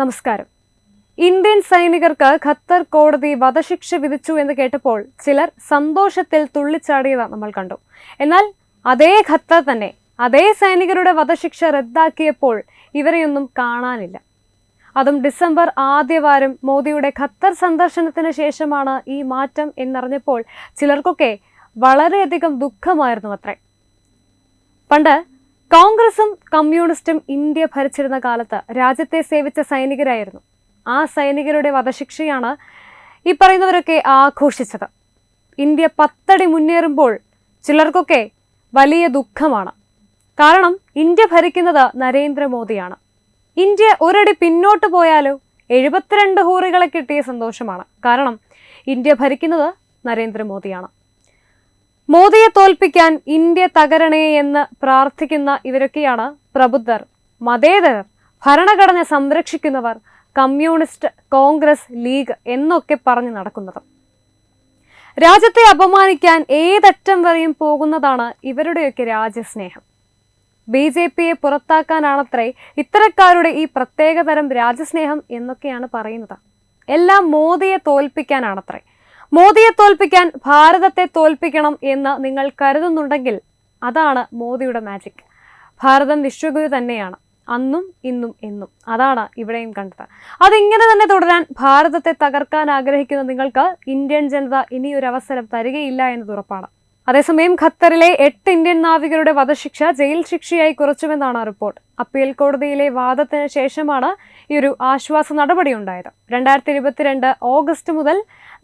നമസ്കാരം. ഇന്ത്യൻ സൈനികർക്ക് ഖത്തർ കോടതി വധശിക്ഷ വിധിച്ചു എന്ന് കേട്ടപ്പോൾ ചിലർ സന്തോഷത്തിൽ തുള്ളിച്ചാടിയത് നമ്മൾ കണ്ടു. എന്നാൽ അതേ ഖത്തർ തന്നെ അതേ സൈനികരുടെ വധശിക്ഷ റദ്ദാക്കിയപ്പോൾ ഇവരെയൊന്നും കാണാനില്ല. അതും ഡിസംബർ ആദ്യവാരം മോദിയുടെ ഖത്തർ സന്ദർശനത്തിന് ശേഷമാണ് ഈ മാറ്റം എന്നറിഞ്ഞപ്പോൾ ചിലർക്കൊക്കെ വളരെയധികം ദുഃഖമായിരുന്നു അത്രേ. പണ്ട് കോൺഗ്രസും കമ്മ്യൂണിസ്റ്റും ഇന്ത്യ ഭരിച്ചിരുന്ന കാലത്ത് രാജ്യത്തെ സേവിച്ച സൈനികരായിരുന്നു. ആ സൈനികരുടെ വധശിക്ഷയാണ് ഈ പറയുന്നവരൊക്കെ ആഘോഷിച്ചത്. ഇന്ത്യ പത്തടി മുന്നേറുമ്പോൾ ചിലർക്കൊക്കെ വലിയ ദുഃഖമാണ്. കാരണം ഇന്ത്യ ഭരിക്കുന്നത് നരേന്ദ്രമോദിയാണ്. ഇന്ത്യ ഒരടി പിന്നോട്ട് പോയാലോ എഴുപത്തിരണ്ട് ഹൂറികളെ കിട്ടിയ സന്തോഷമാണ്. കാരണം ഇന്ത്യ ഭരിക്കുന്നത് നരേന്ദ്രമോദിയാണ്. മോദിയെ തോൽപ്പിക്കാൻ ഇന്ത്യ തകരണേ എന്ന് പ്രാർത്ഥിക്കുന്ന ഇവരൊക്കെയാണ് പ്രബുദ്ധർ. മതേതരർ ഭരണഘടന സംരക്ഷിക്കുന്നവർ കമ്മ്യൂണിസ്റ്റ് കോൺഗ്രസ് ലീഗ് എന്നൊക്കെ പറഞ്ഞു നടക്കുന്നത്. രാജ്യത്തെ അപമാനിക്കാൻ ഏതറ്റം വരെയും പോകുന്നതാണ് ഇവരുടെയൊക്കെ രാജ്യസ്നേഹം. ബി ജെ പിയെ പുറത്താക്കാനാണത്രേ ഇത്തരക്കാരുടെ ഈ പ്രത്യേകതരം രാജ്യസ്നേഹം എന്നൊക്കെയാണ് പറയുന്നത്. എല്ലാം മോദിയെ തോൽപ്പിക്കാനാണത്രേ. മോദിയെ തോൽപ്പിക്കാൻ ഭാരതത്തെ തോൽപ്പിക്കണം എന്ന് നിങ്ങൾ കരുതുന്നുണ്ടെങ്കിൽ അതാണ് മോദിയുടെ മാജിക് ഭാരതം വിശ്വഗുരു തന്നെയാണ്. അന്നും ഇന്നും എന്നും. അതാണ് ഇവിടെയും കണ്ടത്. അതിങ്ങനെ തന്നെ തുടരാൻ ഭാരതത്തെ തകർക്കാൻ ആഗ്രഹിക്കുന്ന നിങ്ങൾക്ക് ഇന്ത്യൻ ജനത ഇനിയൊരു അവസരം തരികയില്ല എന്നത് ഉറപ്പാണ്. അതേസമയം ഖത്തറിലെ എട്ട് ഇന്ത്യൻ നാവികരുടെ വധശിക്ഷ ജയിൽ ശിക്ഷയായി കുറച്ചുവെന്നാണ് റിപ്പോർട്ട്. അപ്പീൽ കോടതിയിലെ വാദത്തിന് ശേഷമാണ് ഈ ഒരു ആശ്വാസ നടപടി ഉണ്ടായത്. രണ്ടായിരത്തി ഇരുപത്തിരണ്ട് ഓഗസ്റ്റ് മുതൽ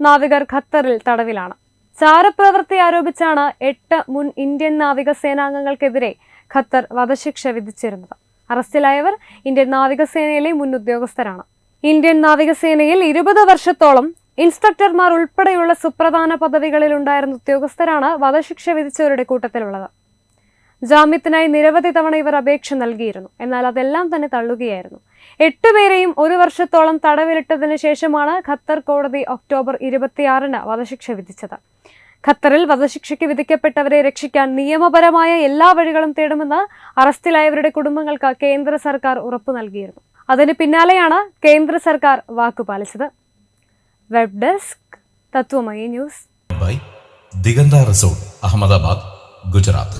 നാവികർ ഖത്തറിൽ തടവിലാണ്. ചാരപ്രവൃത്തി ആരോപിച്ചാണ് എട്ട് മുൻ ഇന്ത്യൻ നാവിക സേനാംഗങ്ങൾക്കെതിരെ ഖത്തർ വധശിക്ഷ വിധിച്ചിരുന്നത്. അറസ്റ്റിലായവർ ഇന്ത്യൻ നാവികസേനയിലെ മുൻ ഉദ്യോഗസ്ഥരാണ്. ഇന്ത്യൻ നാവികസേനയിൽ ഇരുപത് വർഷത്തോളം ഇൻസ്പെക്ടർമാർ ഉൾപ്പെടെയുള്ള സുപ്രധാന പദവികളിൽ ഉണ്ടായിരുന്ന ഉദ്യോഗസ്ഥരാണ് വധശിക്ഷ വിധിച്ചവരുടെ കൂട്ടത്തിലുള്ളത്. ജാമ്യത്തിനായി നിരവധി തവണ ഇവർ അപേക്ഷ നൽകിയിരുന്നു. എന്നാൽ അതെല്ലാം തന്നെ തള്ളുകയായിരുന്നു. എട്ടുപേരെയും ഒരു വർഷത്തോളം തടവിലിട്ടതിനു ശേഷമാണ് ഖത്തർ കോടതി ഒക്ടോബർ ഇരുപത്തിയാറിന് വധശിക്ഷ വിധിച്ചത്. ഖത്തറിൽ വധശിക്ഷയ്ക്ക് വിധിക്കപ്പെട്ടവരെ രക്ഷിക്കാൻ നിയമപരമായ എല്ലാ വഴികളും തേടുമെന്ന് അറസ്റ്റിലായവരുടെ കുടുംബങ്ങൾക്ക് കേന്ദ്ര സർക്കാർ ഉറപ്പു നൽകിയിരുന്നു. അതിന് പിന്നാലെയാണ് കേന്ദ്ര സർക്കാർ വാക്കുപാലിച്ചത് web desk Tathwamayi news. By Diganta resort Ahmedabad Gujarat.